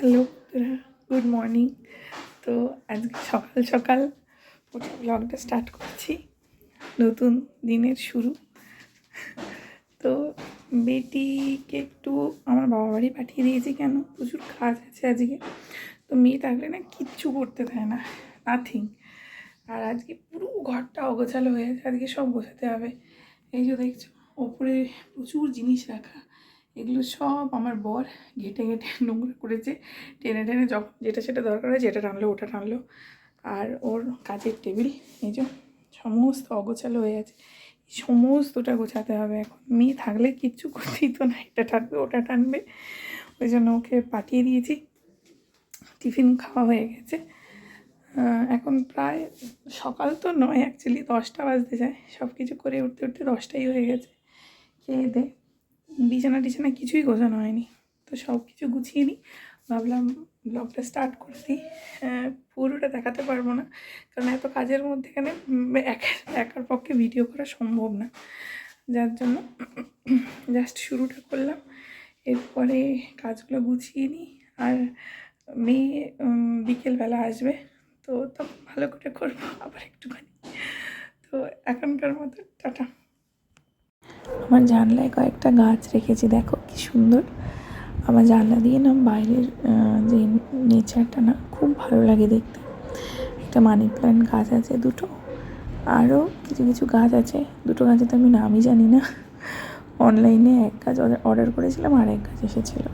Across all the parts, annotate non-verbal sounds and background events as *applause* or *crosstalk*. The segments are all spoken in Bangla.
Hello good morning. তো আজকে সকাল সকাল উঠে ব্লগটা স্টার্ট করছি। নতুন দিনের শুরু। তো বেটিকে একটু আমার বাবা বাড়ি পাঠিয়ে দিয়েছি কেন? প্রচুর কাজ আছে আজকে। তো মেয়ে থাকলে না কিচ্ছু করতে দেয় না নাথিং আর আজকে পুরো ঘরটা অগোছালো হয়ে আজকে সব গোছাতে হবে। এই যে দেখছ, ওপরে প্রচুর জিনিস রাখা। এগুলো সব আমার বর ঘেটে ঘেটে নোংরা করেছে। টেনে টেনে যখন যেটা সেটা দরকার হয় যেটা টানলো ওটা টানলো। আর ওর কাজের টেবিল, এই যে সমস্ত অগোছালো হয়ে আছে। সমস্তটা গোছাতে হবে এখন। মেয়ে থাকলে কিচ্ছু করতেই তো না, এটা টানবে, ওটা টানবে। ওই জন্য ওকে পাঠিয়ে দিয়েছি। টিফিন খাওয়া হয়ে গেছে। এখন প্রায় সকাল তো নয় অ্যাকচুয়ালি দশটা বাজতে যায়। সব কিছু করে উঠতে উঠতে দশটাই হয়ে গেছে। খেয়ে দে। বিছানা টিছানা কিছুই গোছানো হয়নি। তো সব কিছু গুছিয়ে নিই। ভাবলাম ব্লগটা স্টার্ট করে দিই। পুরোটা দেখাতে পারব না। কারণ এত কাজের মধ্যে এখানে একার পক্ষে ভিডিও করা সম্ভব না। যার জন্য জাস্ট শুরুটা করলাম। এরপরে কাজগুলো গুছিয়ে নিই। আর মেয়ে বিকেলবেলা আসবে। তো তখন ভালো করে করব। আবার একটুখানি। তো এখনকার মতো, টাটা। আমার জানলায় কয়েকটা গাছ রেখেছি, দেখো কি সুন্দর। আমার জানলা দিয়ে না বাইরের যে নেচারটা না খুব ভালো লাগে দেখতে। একটা মানি প্ল্যান্ট গাছ আছে দুটো আরও কিছু কিছু গাছ আছে। দুটো গাছে তো আমি নামই জানি না। অনলাইনে এক গাছ অর্ডার করেছিলাম আর এক গাছ এসেছিল।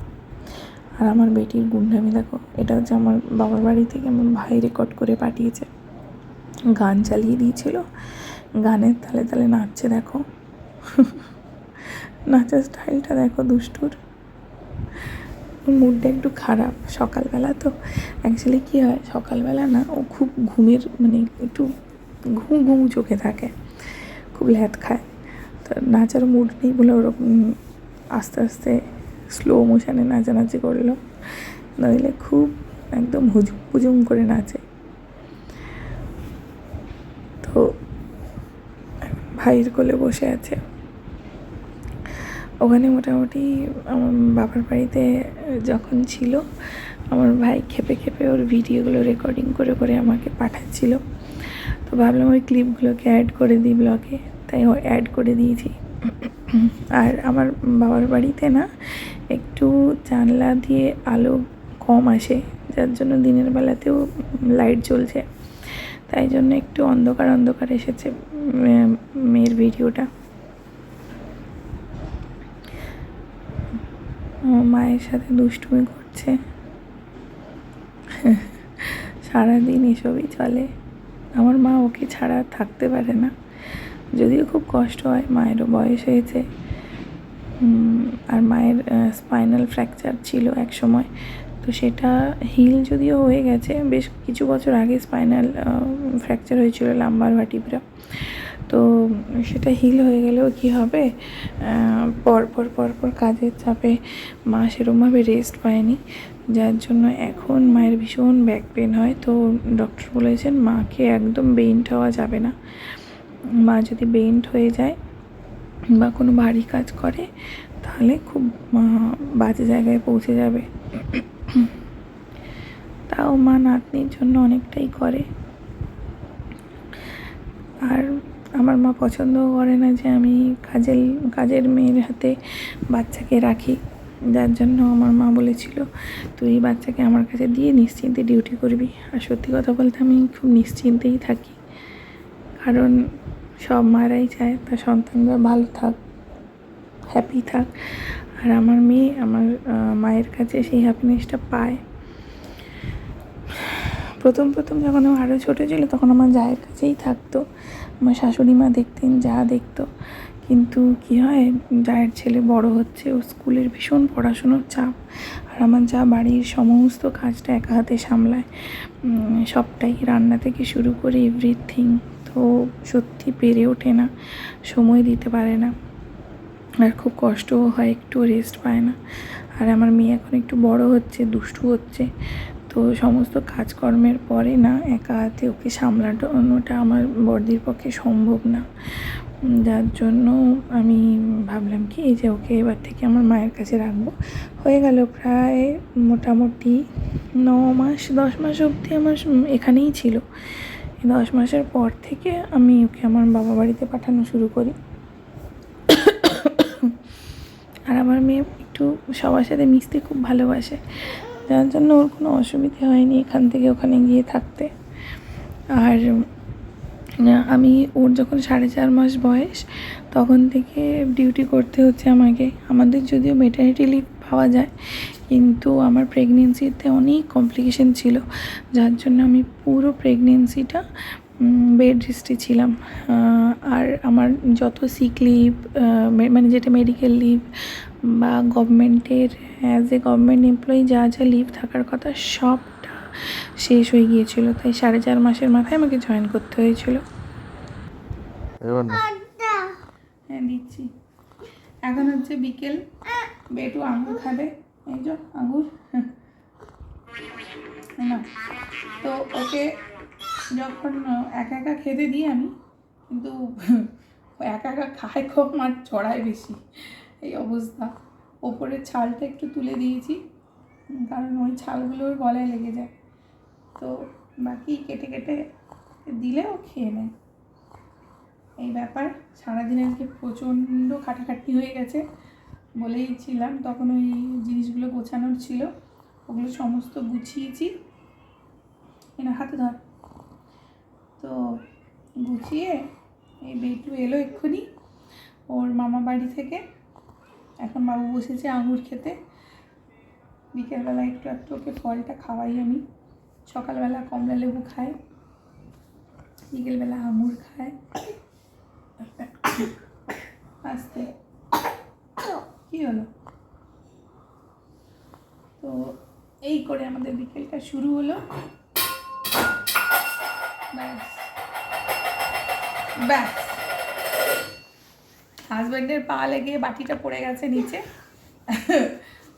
আর আমার বেটির গুন্ডামি, দেখো, এটা হচ্ছে আমার বাবার বাড়ি থেকে আমার ভাই রেকর্ড করে পাঠিয়েছে। গান চালিয়ে দিয়েছিল। গানের তালে তালে নাচছে, দেখো। নাচার স্টাইলটা দেখো দুষ্টুর। মুডটা একটু খারাপ সকালবেলা তো। অ্যাকচুয়ালি কী হয়, সকালবেলা না ও খুব ঘুমের মানে একটু ঘুম ঘুম চোখে থাকে। খুব ল্যাদ খায়। তো নাচার মুড নেই বলে ওরকম আস্তে আস্তে স্লো মোশনে নাচানাচি করল। নইলে খুব একদম হুজুম হুজুম করে নাচে। তো ভাইয়ের কোলে বসে আছে। ওখানে মোটামুটি আমার বাবার বাড়িতে যখন ছিল, আমার ভাই খেপে খেপে ওর ভিডিওগুলো রেকর্ডিং করে করে আমাকে পাঠাচ্ছিল। তো ভাবলাম ওই ক্লিপগুলোকে অ্যাড করে দিই ব্লগে তাই ও অ্যাড করে দিয়েছি। আর আমার বাবার বাড়িতে না একটু জানলা দিয়ে আলো কম আসে, যার জন্য দিনের বেলাতেও লাইট জ্বলছে। তাই জন্য একটু অন্ধকার অন্ধকার এসেছে মেয়ের ভিডিওটা। মায়ের সাথে দুষ্টুমি করছে। সারাদিন এসবই চলে। আমার মা ওকে ছাড়া থাকতে পারে না। যদিও খুব কষ্ট হয়, মায়েরও বয়স হয়েছে। আর মায়ের স্পাইনাল ফ্র্যাকচার ছিল এক সময়। তো সেটা হিল যদিও হয়ে গেছে, বেশ কিছু বছর আগে স্পাইনাল ফ্র্যাকচার হয়েছিল লাম্বার ভাটিব্রা তো সেটা হিল হয়ে গেলেও কি হবে? পরপর পরপর কাজের চাপে মা সেরকমভাবে রেস্ট পায়নি, যার জন্য এখন মায়ের ভীষণ ব্যাক পেন হয়। তো ডক্টর বলেছেন, মাকে একদম বেইন্ট হওয়া যাবে না। মা যদি বেইন্ট হয়ে যায় বা কোনো ভারী কাজ করে, তাহলে খুব বাজে জায়গায় পৌঁছে যাবে। তাও মা নাতনির জন্য অনেকটাই করে। আর আমার মা পছন্দও করে না যে আমি কাজের কাজের মেয়ের হাতে বাচ্চাকে রাখি। যার জন্য আমার মা বলেছিল, তুই বাচ্চাকে আমার কাছে দিয়ে নিশ্চিন্তে ডিউটি করবি। আর সত্যি কথা বলতে আমি খুব নিশ্চিন্তেই থাকি। কারণ সব মারাই চায়, তার সন্তানরা ভালো থাক হ্যাপি থাক। আর আমার মেয়ে আমার মায়ের কাছে সেই হ্যাপিনেসটা পায়। প্রথম প্রথম যখন ও আরও ছোটো ছিল, তখন আমার জায়ের কাছেই থাকতো। আমার শাশুড়ি মা দেখতেন, যা দেখতো। কিন্তু কি হয়, জায়ের ছেলে বড় হচ্ছে ও স্কুলের ভীষণ পড়াশুনোর চাপ। আর আমার যা বাড়ির সমস্ত কাজটা একা হাতে সামলায় সবটাই রান্না থেকে শুরু করে এভরিথিং তো সত্যি পেরে ওঠে না, সময় দিতে পারে না। আর খুব কষ্টও হয়, একটু রেস্ট পায় না। আর আমার মেয়ে এখন একটু বড় হচ্ছে, দুষ্টু হচ্ছে। তো সমস্ত কাজকর্মের পরে না, একা হাতে ওকে সামলানোটা আমার বর্দির পক্ষে সম্ভব না। যার জন্য আমি ভাবলাম কি যে ওকে এবার থেকে আমার মায়ের কাছে রাখব। হয়ে গেল প্রায় মোটামুটি ন মাস দশ মাস অবধি আমার এখানেই ছিল। দশ মাসের পর থেকে আমি ওকে আমার বাবা বাড়িতে পাঠানো শুরু করি। আর আমার মেয়ে একটু সবার সাথে মিশতে খুব ভালোবাসে। যার জন্য ওর কোনো অসুবিধে হয়নি এখান থেকে ওখানে গিয়ে থাকতে। আর আমি, ওর যখন সাড়ে চার মাস বয়স, তখন থেকে ডিউটি করতে হচ্ছে আমাকে। আমাদের যদিও মেটার্নিটি লিভ পাওয়া যায়, কিন্তু আমার প্রেগনেন্সিতে অনেক কমপ্লিকেশন ছিল। যার জন্য আমি পুরো প্রেগনেন্সিটা বেড রেস্টে ছিলাম। আর আমার যত সিক লিভ মানে যেটা মেডিকেল লিভ বা গভর্নমেন্টের অ্যাজ এ গভর্নমেন্ট এমপ্লয়ি যা যা লিভ থাকার কথা সবটা শেষ হয়ে গিয়েছিল। তাই সাড়ে চার মাসের মাথায় আমাকে জয়েন করতে হয়েছিল। হ্যাঁ দিচ্ছি। এখন হচ্ছে বিকেল। বেটু আঙুর খাবে। এই যে আঙুর না। তো ওকে যখন একা একা খেতে দিই আমি কিন্তু একা একা খায় কম আর চড়ায় বেশি। এই অবস্থা। ওপরের ছালটা একটু তুলে দিয়েছি, কারণ ওই ছালগুলো ওর গলায় লেগে যায়। তো বাকি কেটে কেটে দিলে ও খেয়ে নেয়। এই ব্যাপার সারাদিন আজকে প্রচণ্ড খাটাখাটনি হয়ে গেছে বলেই ছিলাম। তখন ওই জিনিসগুলো গোছানোর ছিল, ওগুলো সমস্ত গুছিয়েছি। এনা হাতে ধর। তো গুছিয়ে এই বেটু এলো এক্ষুনি ওর মামা বাড়ি থেকে। এখন বাবু বসেছে আঙুর খেতে। বিকেলবেলা একটু একটু ওকে ফলটা খাওয়াই আমি। সকালবেলা কমলা লেবু খায়, বিকেলবেলা আঙুর খায়। আস্তে। কী হলো? তো এই করে আমাদের বিকেলটা শুরু হলো। ব্যাস। ব্যাস। হাজব্যান্ডের পা লেগে বাটিটা পড়ে গেছে নিচে।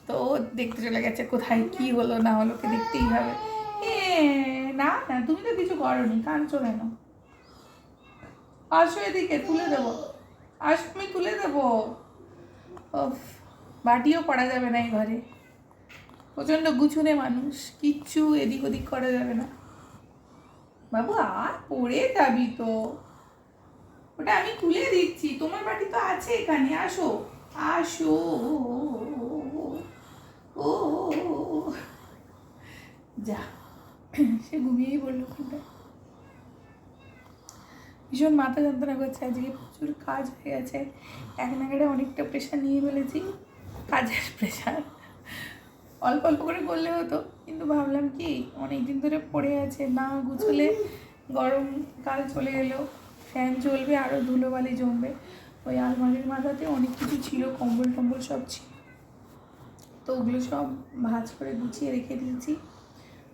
তো দেখতে চলে গেছে, কোথায় কি হলো না হলো কে দেখতেই হবে। না না, তুমি তো কিছু করনি, কেন আসো এদিকে, তুলে দেবো। আসো, আমি তুলে দেবো। বাটিও পড়া যাবে না এই ঘরে। প্রচণ্ড গুছুনে মানুষ, কিচ্ছু এদিক ওদিক করা যাবে না। বাবু, আর পড়ে যাবি তো। ওটা আমি তুলে দিচ্ছি, তোমার বাটি তো আছে এখানে, আসো। আসো। ও, যা। সে ঘুমিয়েই বলল কোনটা ভীষণ মাথা যন্ত্রণা করছে আজকে, প্রচুর কাজ হয়ে গেছে। এক নাগাড়ে অনেকটা প্রেশার নিয়ে ফেলেছি, কাজের প্রেশার অল্প অল্প করে করলে হতো, কিন্তু ভাবলাম কি অনেক দিন ধরে পড়ে আছে, না গুছলে গরমকাল চলে এলো। ফ্যান চলবে আরও ধুলোবালি জমবে। ওই আলমারির মাথাতে অনেক কিছু ছিল, কম্বল টম্বল সব ছিল। তো ওগুলো সব ভাঁজ করে গুছিয়ে রেখে দিয়েছি।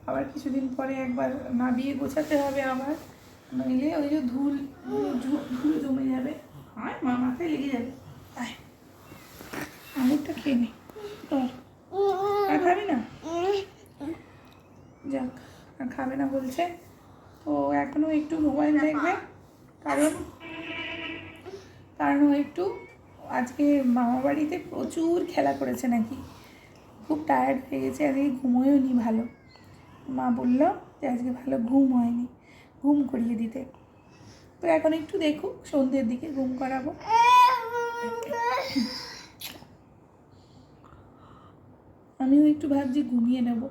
আবার কিছুদিন পরে একবার নাবিয়ে গোছাতে হবে আবার নইলে ওই যে ধুল, ধুলো জমে যাবে। আর মা, মাথায় লেগে যাবে। আয়। আঙুরটা খেয়ে নে। আর খাবি না? যাক, আর খাবে না বলছে। তো এখনও একটু মোবাইল দেখবে। কারণ কারণ একটু আজকে মামা বাড়িতে প্রচুর খেলা করেছে নাকি? খুব টায়ার্ড হয়ে গেছে, আজকে ঘুমোয়ও নি ভালো। মা বলল যে আজকে ভালো ঘুম হয়নি, ঘুম করিয়ে দিতে। তো এখন একটু দেখুক সন্ধ্যের দিকে ঘুম করাবো। আমিও একটু ভাবছি ঘুমিয়ে নেব।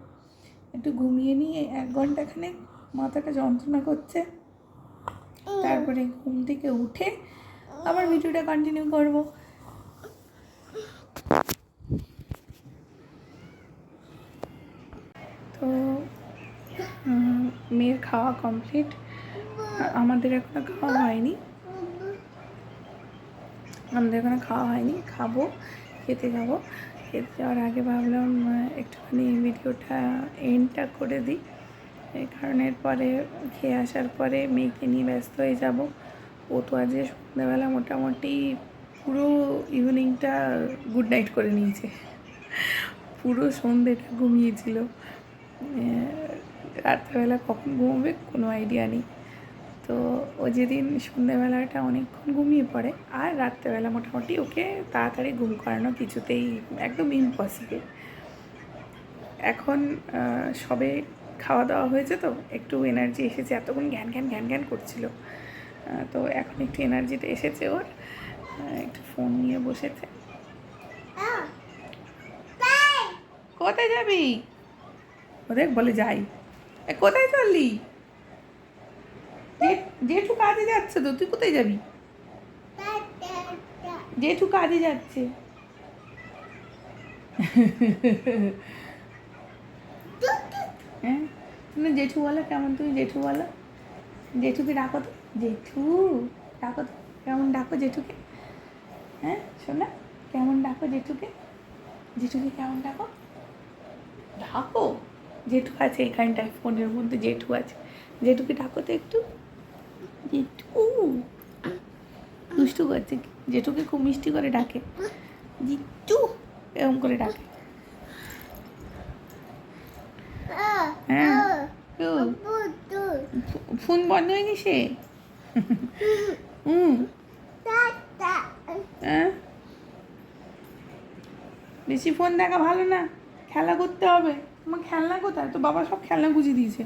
একটু ঘুমিয়ে নিয়ে এক ঘন্টাখানে মাথাটা যন্ত্রণা করছে। তারপরে ঘুম থেকে উঠে আবার ভিডিওটা কন্টিনিউ করব। তো মেয়ের খাওয়া কমপ্লিট আমাদের এখনও খাওয়া হয়নি। আমাদের এখনও খাওয়া হয়নি। খাব, খেতে যাব। খেতে যাওয়ার আগে ভাবলাম একটুখানি ভিডিওটা এন্ডটা করে দিই। এই কারণের পরে খেয়ে আসার পরে মেয়েকে নিয়ে ব্যস্ত হয়ে যাব। ও তো আজকে সন্ধ্যাবেলা মোটামুটি পুরো ইভিনিংটা গুড নাইট করে নিয়েছে। পুরো সন্ধ্যেটা ঘুমিয়েছিল। রাত্রেবেলা কখন ঘুমোবে কোনো আইডিয়া নেই। তো ও যেদিন সন্ধেবেলাটা অনেকক্ষণ ঘুমিয়ে পড়ে, আর রাত্রেবেলা মোটামুটি ওকে তাড়াতাড়ি ঘুম করানো কিছুতেই একদম ইম্পসিবল এখন সবে খাওয়া দাওয়া হয়েছে তো, একটু এনার্জি এসেছে, এতক্ষণ জ্ঞান জ্ঞান জ্ঞান জ্ঞান করছিল। তো এখন একটু এনার্জিটা এসেছে ওর। একটু ফোন নিয়ে বসেছে। কোথায় যাবি? ওদের বলে যাই। কোথায় চললি? জেঠু কাজে যাচ্ছে তো, তুই কোথায় যাবি? জেঠু কাজে যাচ্ছে। *laughs* হ্যাঁ? তুমি জেঠু বলো, কেমন তুমি জেঠু বলো? জেঠুকে ডাকো তো। জেঠু, ডাকো তো। কেমন ডাকো জেঠুকে? হ্যাঁ শোনা, কেমন ডাকো জেঠুকে? জেঠুকে কেমন ডাকো? ডাকো। জেঠু আছে এখানটায়, ফোনের মধ্যে জেঠু আছে। জেঠুকে ডাকো তো একটু। জেঠু। দুষ্টু করছে। জেঠুকে খুব মিষ্টি করে ডাকে। জিটু এরকম করে ডাকে। হ্যাঁ। ফোন বন্ধ হয়ে গেছে? হুম। হ্যাঁ বেশি ফোন দেখা ভালো না। খেলা করতে হবে। আমার খেলনা কোথায়? তো বাবা সব খেলনা গুছিয়ে দিয়েছে।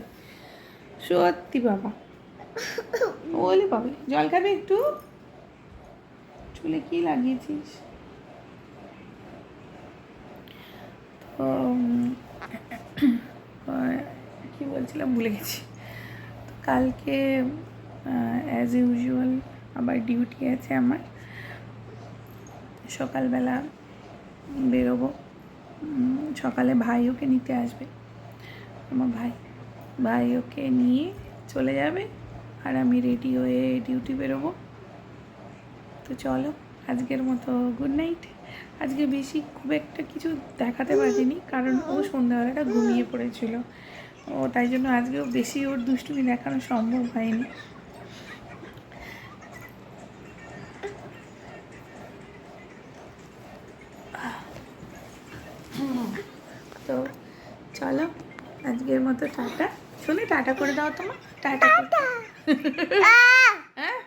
সত্যি বাবা। বলি বাবা জল খাবে একটু? চুলে কি লাগিয়েছিস? তো কি বলছিলাম, ভুলে গেছি। তো কালকে অ্যাজ ইউজুয়াল আবার ডিউটি আছে আমার। সকালবেলা বেরোবো। সকালে ভাই ওকে নিতে আসবে। আমার ভাই ভাই ওকে নিয়ে চলে যাবে আর আমি রেডি হয়ে ডিউটি বেরোবো। তো চলো, আজকের মতো গুড নাইট আজকে বেশি খুব একটা কিছু দেখাতে পারিনি কারণ ও সন্ধ্যাবেলাটা ঘুমিয়ে পড়েছিল। ও তাই জন্য আজকেও বেশি ওর দুষ্টুমি দেখানো সম্ভব হয়নি। তো চলো আজকের মতো টাটা। শুনে টাটা করে দাও তোমার টাটা। হ্যাঁ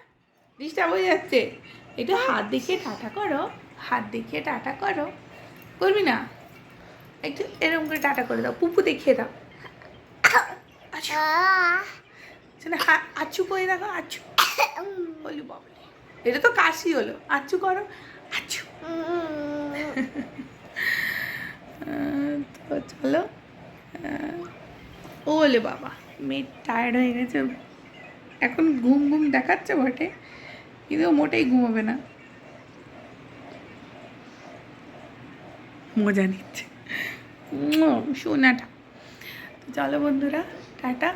ডিস্টার্ব হয়ে যাচ্ছে। একটু হাত দেখিয়ে টাটা করো। হাত দেখিয়ে টাটা করো। করবি না? একটু এরকম করে টাটা করে দাও, পুপু দেখিয়ে দাও। আচ্ছা। আচ্ছু করে দেখো, আচ্ছু। বলি বাবলি। এটা তো কাশি হলো। আচ্ছু করো, আচ্ছু। তো চলো ও বলে বাবা, মেয়ে টায়ার্ড হয়ে গেছে। এখন ঘুম ঘুম দেখাচ্ছে বটে, কিন্তু মোটেই ঘুমাবে না। মজা নিচ্ছে। সোনাটা। তো চলো বন্ধুরা টাটা।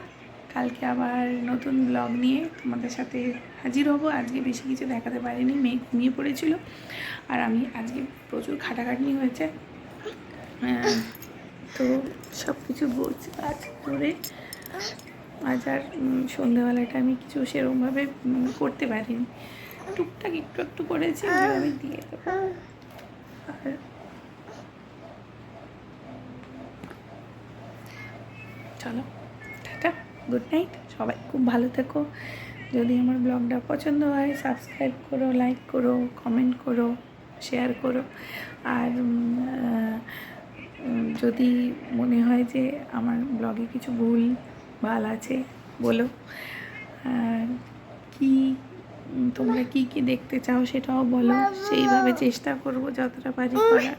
কালকে আবার নতুন ব্লগ নিয়ে তোমাদের সাথে হাজির হব। আজকে বেশি কিছু দেখাতে পারিনি মেয়ে ঘুমিয়ে পড়েছিল। আর আমি আজকে প্রচুর খাটাখাটনি হয়েছে। আহ, তো সব কিছু গোছ কাজ করে। আজ আর উম, সন্ধ্যাবেলাটা আমি কিছু সেরকমভাবে করতে পারিনি। টুকটাক একটু একটু করেছি আমি দিয়ে দেবো। আর চলো টাটা গুড নাইট সবাই খুব ভালো থেকো। যদি আমার ব্লগটা পছন্দ হয় সাবস্ক্রাইব করো লাইক করো কমেন্ট করো শেয়ার করো। আর যদি মনে হয় যে আমার ব্লগে কিছু ভুল, ভালো আছে, বলো। আর কি তোমরা কি কি দেখতে চাও সেটাও বলো। সেইভাবে চেষ্টা করব যতটা পারি করার।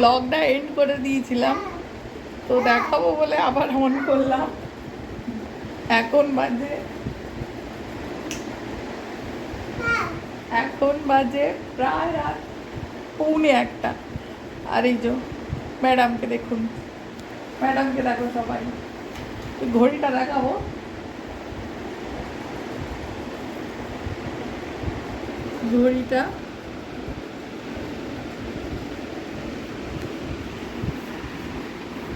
ব্লগটা এন্ড করে দিয়েছিলাম। তো দেখাবো বলে আবার অন করলাম। এখন বাজে। এখন বাজে প্রায় রাত পৌনে একটা। আর এই যে ম্যাডামকে দেখুন। ম্যাডামকে দেখো সবাই। ঘড়িটা দেখাবো। ঘড়িটা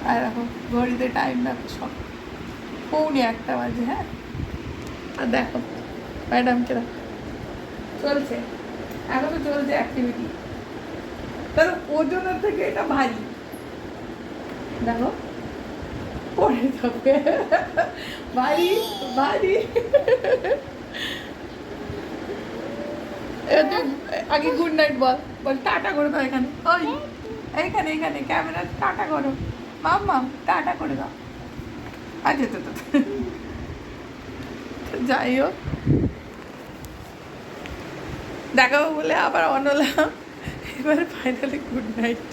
আর দেখো ঘড়িতে টাইম দেখো সব। পৌনে একটা বাজে হ্যাঁ? আর দেখো ম্যাডামকে দেখো। চলছে। এখন তো চলছে অ্যাক্টিভিটি তার ওজনের থেকে এটা ভারী। দেখো। পরে যাবে। ভারী ভারী। আগে গুড নাইট বল। বল, টাটা করে দাও এখানে। ওই, এইখানে এখানে ক্যামেরা টাটা করো। মাম মাম টাটা করে দাও। আচ্ছা তো যাই হোক। দেখাবো বলে আবার অনলাম। এবার ফাইনালি গুড নাইট